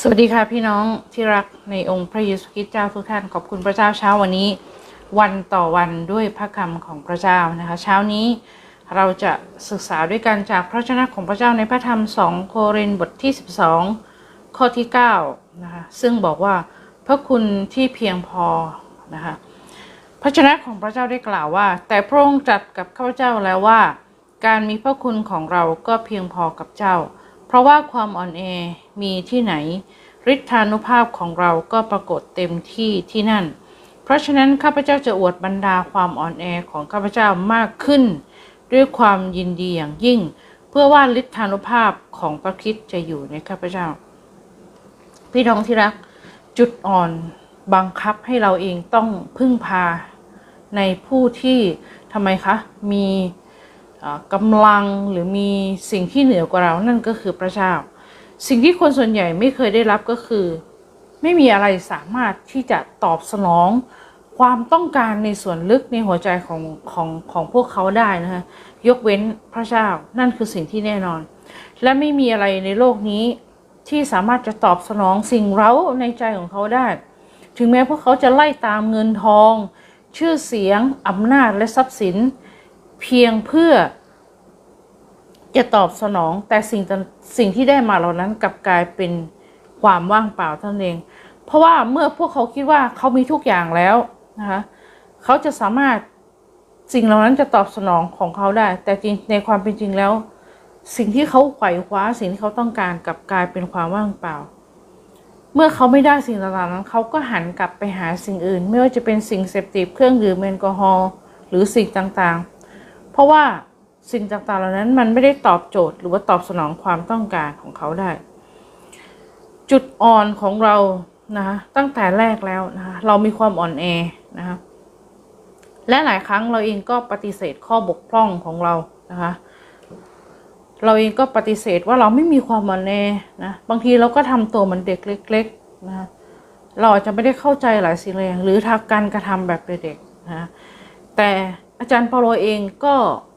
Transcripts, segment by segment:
สวัสดีค่ะพี่น้องที่รักในองค์พระเยซูคริสต์เจ้าทุกท่านขอบคุณพระเจ้าเช้าวันนี้วันต่อวันด้วยพระคำของพระเจ้านะคะ เช้านี้เราจะศึกษาด้วยกันจากพระชนะของพระเจ้าในพระธรรม 2 โครินธ์บทที่ 12 ข้อที่9นะคะซึ่งบอกว่าพระคุณที่เพียงพอนะคะพระชนะของพระเจ้าได้กล่าวว่า แต่พระองค์ตรัสกับข้าพเจ้าแล้วว่า การมีพระคุณของเราก็เพียงพอกับเจ้า เพราะว่าความอ่อนแอ มีที่ไหน ฤทธานุภาพของเราก็ปรากฏเต็มที่ที่นั่น เพราะฉะนั้นข้าพเจ้าจะอวดบรรดาความอ่อนแอของข้าพเจ้ามากขึ้น ด้วยความยินดีอย่างยิ่ง เพื่อว่าฤทธานุภาพของพระคริสต์จะอยู่ในข้าพเจ้า พี่น้องที่รัก จุดอ่อนบังคับให้เราเองต้องพึ่งพาในผู้ที่ทำไมคะ มีกำลังหรือมีสิ่งที่เหนือกว่าเรานั่นก็คือพระเจ้า สิ่งที่คนส่วนใหญ่ไม่เคยได้รับก็คือ ไม่มีอะไรสามารถที่จะตอบสนอง ความต้องการในส่วนลึกในหัวใจของของของพวกเขาได้นะคะยกเว้นพระเจ้านั่นคือสิ่งที่แน่นอน และไม่มีอะไรในโลกนี้ที่สามารถจะตอบสนองสิ่งเร้าในใจของเขาได้ ถึงแม้พวกเขาจะไล่ตามเงินทอง ชื่อเสียงอำนาจและทรัพย์สิน เพียงเพื่อ จะตอบสนอง แต่สิ่งสิ่งที่ได้มาเหล่านั้นกลับกลายเป็นความว่างเปล่าเท่านั้นเอง เพราะว่าเมื่อพวกเขาคิดว่าเขามีทุกอย่างแล้วนะคะเขาจะสามารถสิ่งเหล่านั้นจะตอบสนองของเขาได้ แต่จริงในความเป็นจริงแล้ว สิ่งที่เขาไขว่คว้าสิ่งที่เขาต้องการกลับกลายเป็นความว่างเปล่า เมื่อเขาไม่ได้สิ่งต่างๆนั้นเขาก็หันกลับไปหาสิ่งอื่น ไม่ว่าจะเป็นสิ่งเสพติดเครื่องดื่มแอลกอฮอล์หรือสิ่งต่างๆ เพราะว่า สิ่งต่างๆเหล่านั้นมันไม่ได้ตอบโจทย์ หรือว่าตอบสนองความต้องการของเขาได้ จุดอ่อนของเรานะคะตั้งแต่แรกแล้วนะคะเรามีความอ่อนแอนะคะและหลายครั้งเราเองก็ปฏิเสธข้อบกพร่องของเรานะคะเราเองก็ปฏิเสธว่าเราไม่มีความอ่อนแอนะบางทีเราก็ทำตัวเหมือนเด็กเล็กๆนะคะเราอาจจะไม่ได้เข้าใจหลายสิ่งเลยหรือทางการกระทำแบบเด็กๆนะแต่อาจารย์เปาโลเองก็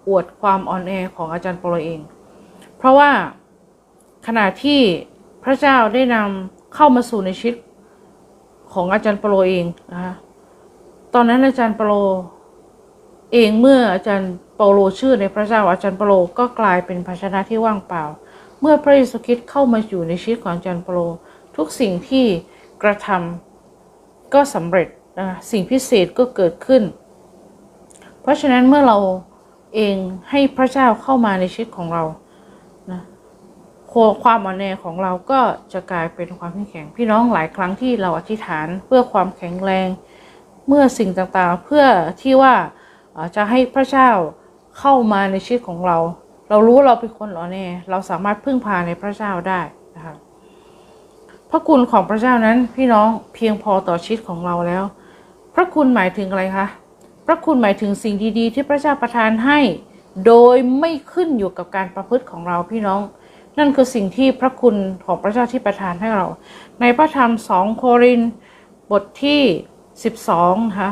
อวดความอ่อนแอของอาจารย์เปาโลเอง เพราะว่าขณะที่พระเจ้าได้นำเข้ามาสู่ในชีวิตของอาจารย์เปาโลเองนะคะตอนนั้นอาจารย์เปาโลเองเมื่ออาจารย์เปโลชื่อในพระเจ้าอาจารย์เปโลก็กลายเป็นภาชนะที่ว่างเปล่า เมื่อพระเยซูคริสต์เข้ามาอยู่ในชีวิตของอาจารย์เปโลทุกสิ่งที่กระทำก็สำเร็จนะคะสิ่งพิเศษก็เกิดขึ้น เพราะฉะนั้นเมื่อเรา เองให้พระเจ้าเข้ามาในชีวิตของเรานะความอ่อนแอของเราก็จะกลายเป็นความเข้มแข็งพี่น้องหลายครั้งที่เราอธิษฐานเพื่อความแข็งแรง เมื่อสิ่งต่างๆ เพื่อที่ว่าจะให้พระเจ้าเข้ามาในชีวิตของเรา เรารู้ว่าเราเป็นคนอ่อนแอเราสามารถพึ่งพาในพระเจ้าได้นะคะพระคุณของพระเจ้านั้นพี่น้องเพียงพอต่อชีวิตของเราแล้ว พระคุณหมายถึงอะไรคะ ระคุณหมายถึงสิ่งดีๆ ที่พระเจ้าประทานให้ โดยไม่ขึ้นอยู่กับการประพฤติของเราพี่น้อง นั่นคือสิ่งที่พระคุณของพระเจ้าที่ประทานให้เรา ในพระธรรมสองโครินบทที่ 12นะคะ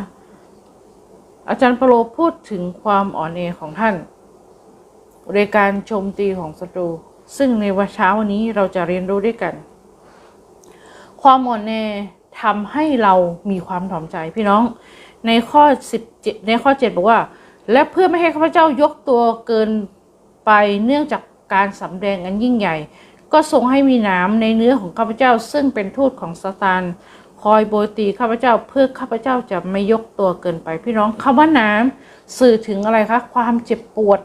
อาจารย์เปโลพูดถึงความอ่อนแอของท่านในการโจมตีของศัตรู ซึ่งในวันเช้าวันนี้เราจะเรียนรู้ด้วยกัน ความอ่อนแอทำให้เรามีความถ่อมใจพี่น้อง ในข้อ 17 ในข้อ 7 บอกว่า และเพื่อไม่ให้ข้าพเจ้ายกตัวเกินไปเนื่องจากการสำแดงอันยิ่งใหญ่ ก็ทรงให้มีน้ำในเนื้อของข้าพเจ้า ซึ่งเป็นทูตของซาตานคอยโบยตีข้าพเจ้าเพื่อข้าพเจ้าจะไม่ยกตัวเกินไปพี่น้องคำว่าน้ำสื่อถึงอะไรคะความเจ็บปวด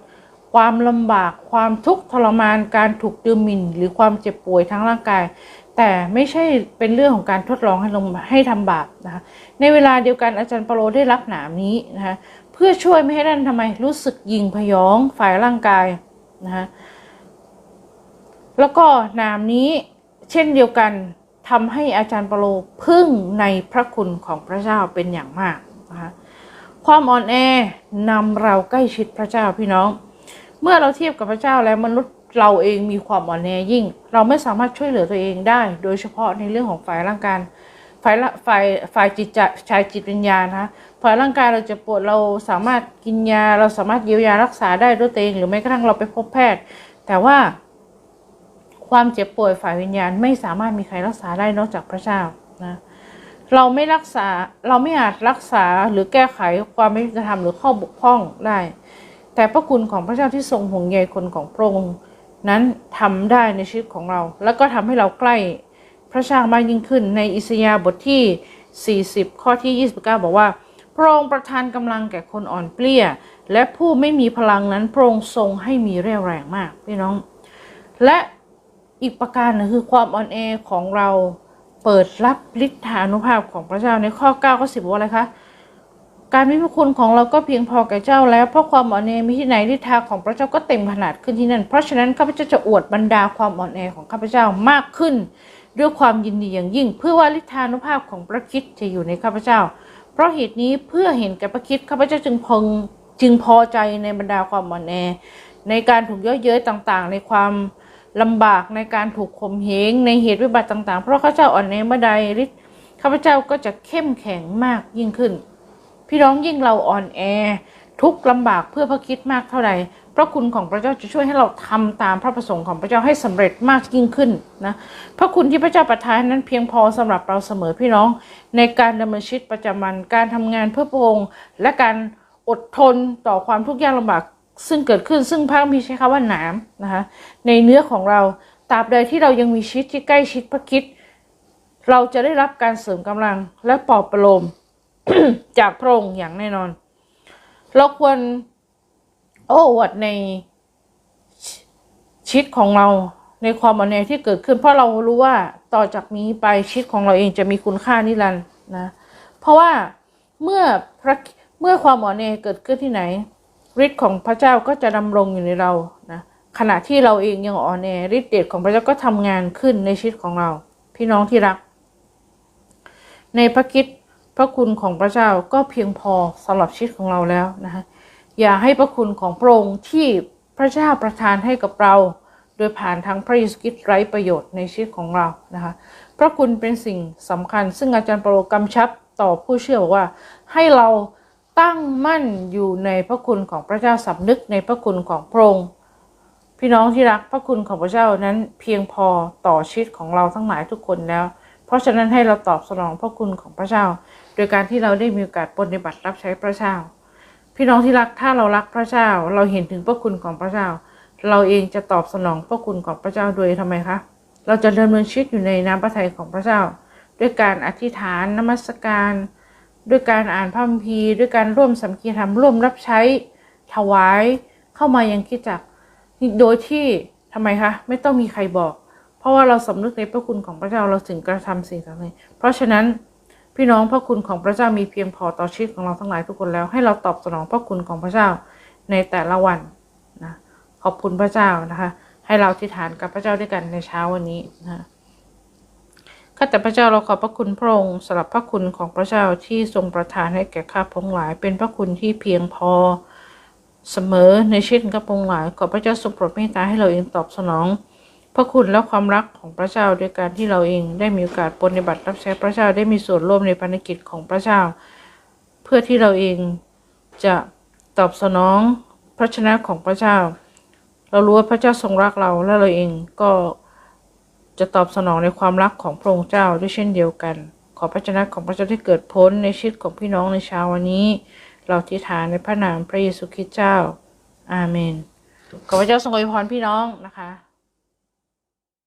ความลำบาก ความทุกข์ทรมาน การถูกดืมหมิ่น หรือความเจ็บป่วยทั้งร่างกาย แต่ไม่ใช่เป็นเรื่องของการทดลองให้ลงให้ทำบาปนะคะ ในเวลาเดียวกันอาจารย์ปาโลได้รับหนามนี้นะคะเพื่อช่วยไม่ให้ท่านทำไมรู้สึกยิงพยองฝ่ายร่างกายนะคะแล้วก็หนามนี้เช่นเดียวกันทำให้อาจารย์ปาโลพึ่งในพระคุณของพระเจ้าเป็นอย่างมากนะคะความอ่อนแอนำเราใกล้ชิดพระเจ้าพี่น้อง เมื่อเราเทียบกับพระเจ้าแล้วมนุษย์เราเองมีความอ่อนแอยิ่ง เราไม่สามารถช่วยเหลือตัวเองได้ โดยเฉพาะในเรื่องของฝ่ายร่างกายฝ่ายละฝ่ายฝ่ายจิตใจชายจิตวิญญาณนะคะฝ่ายร่างกายเราจะปวดเราสามารถกินยา เราสามารถเยียวยารักษาได้ด้วยตัวเอง หรือแม้กระทั่งเราไปพบแพทย์ แต่ว่าคความเจ็บป่วยฝ่ายวิญญาณไม่สามารถมีใครรักษาได้นอกจากพระเจ้านะเราไม่รักษาเราไม่อาจรักษาหรือแก้ไขความไม่ยุติธรรมหรือข้อบกพร่องได้ แต่พระคุณของพระเจ้าที่ทรงห่วงใยคนของพระองค์นั้นทำได้ในชีวิตของเรา แล้วก็ทำให้เราใกล้พระเจ้ามากยิ่งขึ้น ในอิสยาห์บทที่ 40 ข้อที่ 29 บอกว่า พระองค์ประทานกำลังแก่คนอ่อนเปลี้ย และผู้ไม่มีพลังนั้นพระองค์ทรงให้มีเรี่ยวแรงมากพี่น้อง และอีกประการหนึงคือความอ่อนแอของเราเปิดรับฤทธานุภาพของพระเจ้าในข้อ9ข้อ10ว่าอะไรคะ การมีพระคุณของเราก็เพียงพอแก่เจ้าแล้ว เพราะความอ่อนแอมีที่ไหนฤทธาของพระเจ้าก็เต็มขนาดขึ้นที่นั่น เพราะฉะนั้นข้าพเจ้าจะอวดบรรดาความอ่อนแอของข้าพเจ้ามากขึ้น ด้วยความยินดีอย่างยิ่ง เพื่อว่าฤทธานุภาพของพระคิดจะอยู่ในข้าพเจ้า เพราะเหตุนี้เพื่อเห็นแก่พระคิดข้าพเจ้าจึงพงจึงพอใจในบรรดาความอ่อนแอ ในการถูกเย่อเย้ยต่างๆ ในความลำบากในการถูกข่มเหงในเหตุวิบัติต่างๆ เพราะข้าพเจ้าอ่อนแอเมื่อใดฤทธิ์ข้าพเจ้าก็จะเข้มแข็งมากยิ่งขึ้น พี่น้องยิ่งเราอ่อนแอ ทุกข์ลำบากเพื่อพระคิดมากเท่าใดพระคุณของพระเจ้าจะช่วยให้เราทำตามพระประสงค์ของพระเจ้าให้สำเร็จมากยิ่งขึ้นนะพระคุณที่พระเจ้าประทานนั้นเพียงพอสำหรับเราเสมอพี่น้อง ในการดำเนินชีวิตประจำวันการทำงานเพื่อพระองค์และการอดทนต่อความทุกข์ยากลำบากซึ่งเกิดขึ้นซึ่งพระคัมภีร์ใช้คำว่าหนามนะคะในเนื้อของเราตราบใดที่เรายังมีชีวิตที่ใกล้ชิดพระคิด เราจะได้รับการเสริมกำลังและปลอบประโลม จากพระองค์อย่างแน่นอน เราควร โอ้อวดในชีวิตของเราในความอ่อนแอที่เกิดขึ้น เพราะเรารู้ว่าต่อจากนี้ไปชีวิตของเราเองจะมีคุณค่านิรันด์นะ เพราะว่าเมื่อพระเมื่อความอ่อนแอเกิดขึ้นที่ไหนฤทธิ์ของพระเจ้าก็จะดำรงอยู่ในเรานะขณะที่เราเองยังอ่อนแอฤทธิ์เดชของพระเจ้าก็ทำงานขึ้นในชีวิตของเรา พี่น้องที่รัก ในพระคิด พระคุณของพระเจ้าก็เพียงพอสำหรับชีวิตของเราแล้วนะคะอย่าให้พระคุณของพระองค์ที่พระเจ้าประทานให้กับเรา โดยผ่านทางพระเยซูคริสต์ไร้ประโยชน์ในชีวิตของเรานะคะพระคุณเป็นสิ่งสำคัญ ซึ่งอาจารย์เปาโลกำชับต่อผู้เชื่อบอกว่า ให้เราตั้งมั่นอยู่ในพระคุณของพระเจ้าสำนึกในพระคุณของพระองค์พี่น้องที่รักพระคุณของพระเจ้านั้นเพียงพอต่อชีวิตของเราทั้งหลายทุกคนแล้ว เพราะฉะนั้นให้เราตอบสนองพระคุณของพระเจ้า โดยการที่เราได้มีโอกาสปฏิบัติรับใช้พระเจ้า พี่น้องที่รักถ้าเรารักพระเจ้า เราเห็นถึงพระคุณของพระเจ้า เราเองจะตอบสนองพระคุณของพระเจ้าโดยทำไมคะเราจะดำเนินชีวิตอยู่ในน้ำพระทัยของพระเจ้า ด้วยการอธิษฐานนมัสการ ด้วยการอ่านพระคัมภีร์ด้วยการร่วมสัมกีธรรมร่วมรับใช้ถวายเข้ามายังคิดจักโดยที่ทำไมคะ ไม่ต้องมีใครบอก เพราะว่าเราสำนึกในพระคุณของพระเจ้าเราถึงกระทำสิ่งต่างๆเพราะฉะนั้น พี่น้องพระคุณของพระเจ้ามีเพียงพอต่อชีวิตของเราทั้งหลายทุกคนแล้ว ให้เราตอบสนองพระคุณของพระเจ้าในแต่ละวันนะขอบคุณพระเจ้านะคะ ให้เราที่ฐานกับพระเจ้าด้วยกันในเช้าวันนี้นะข้าแต่พระเจ้าเราขอบพระคุณพระองค์สำหรับพระคุณของพระเจ้าที่ทรงประทานให้แก่ข้าพงหลาย เป็นพระคุณที่เพียงพอเสมอในชีวิตข้าพงหลาย ขอพระเจ้าทรงโปรดเมตตาให้เราเองตอบสนอง พระคุณและความรักของพระเจ้าด้วยการที่เราเองได้มีโอกาสปฏิบัติรับใช้พระเจ้าได้มีส่วนร่วมในภารกิจของพระเจ้า เพื่อที่เราเองจะตอบสนองพระชนะของพระเจ้า เรารู้ว่าพระเจ้าทรงรักเราและเราเองก็จะตอบสนองในความรักของพระองค์เจ้าด้วยเช่นเดียวกัน ขอพระชนะของพระเจ้าที่เกิดพ้นในชีวิตของพี่น้องในเช้าวันนี้ เราที่ฐานในพระนามพระเยซูคริสต์เจ้า อาเมน ขอพระเจ้าทรงอวยพรพี่น้องนะคะ